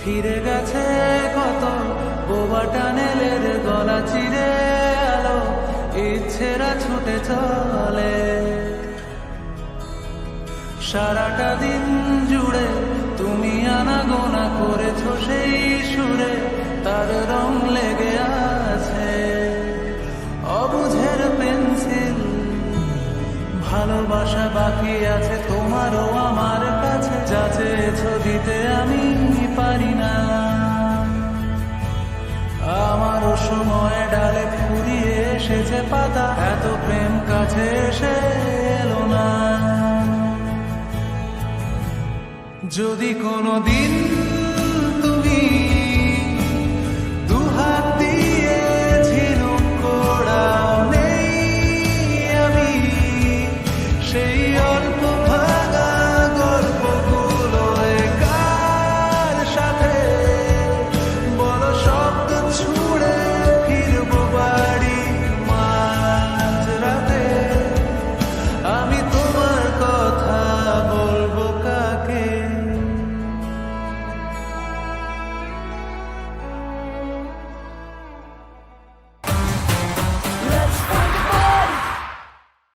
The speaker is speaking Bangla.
ফিরে গেছে কত? বোবা টানেলের গলা চিরে আলো, ইচ্ছেরা ছুটে চলে। সারাটা দিন জুড়ে তুমি আনাগোনা করেছ সেই সুরে, তার রং লেগে আছে অবুঝের পেন্সিল। ভালোবাসা বাকি আছে তোমারও আমার কাছে, যা চেয়েছ দিতে আমি পারি না। আমারও সময় ডালে ফুরিয়ে এসেছে পাতা, এত প্রেম কাছে এসে এলো না। যদি কোনো দিন তুমি